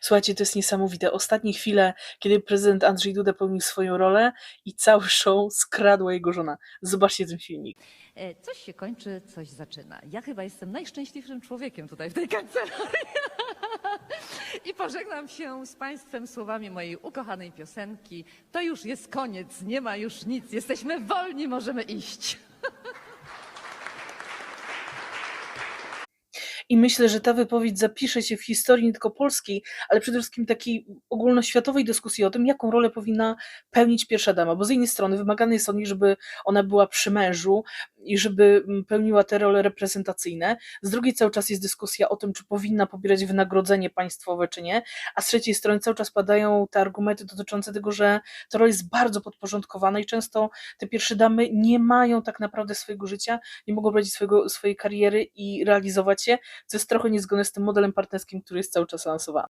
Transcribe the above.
Słuchajcie, to jest niesamowite. Ostatnie chwile, kiedy prezydent Andrzej Duda pełnił swoją rolę i cały show skradła jego żona. Zobaczcie ten filmik. E, Coś się kończy, coś zaczyna. Ja chyba jestem najszczęśliwszym człowiekiem tutaj w tej kancelarii. I pożegnam się z Państwem słowami mojej ukochanej piosenki. To już jest koniec, nie ma już nic. Jesteśmy wolni, możemy iść. I myślę, że ta wypowiedź zapisze się w historii nie tylko polskiej, ale przede wszystkim takiej ogólnoświatowej dyskusji o tym, jaką rolę powinna pełnić pierwsza dama. Bo z jednej strony wymagane jest od niej, żeby ona była przy mężu i żeby mm, pełniła te role reprezentacyjne. Z drugiej cały czas jest dyskusja o tym, czy powinna pobierać wynagrodzenie państwowe, czy nie. A z trzeciej strony cały czas padają te argumenty dotyczące tego, że ta rola jest bardzo podporządkowana i często te pierwsze damy nie mają tak naprawdę swojego życia, nie mogą prowadzić swojego, swojej kariery i realizować się, co jest trochę niezgodne z tym modelem partnerskim, który jest cały czas lansowany.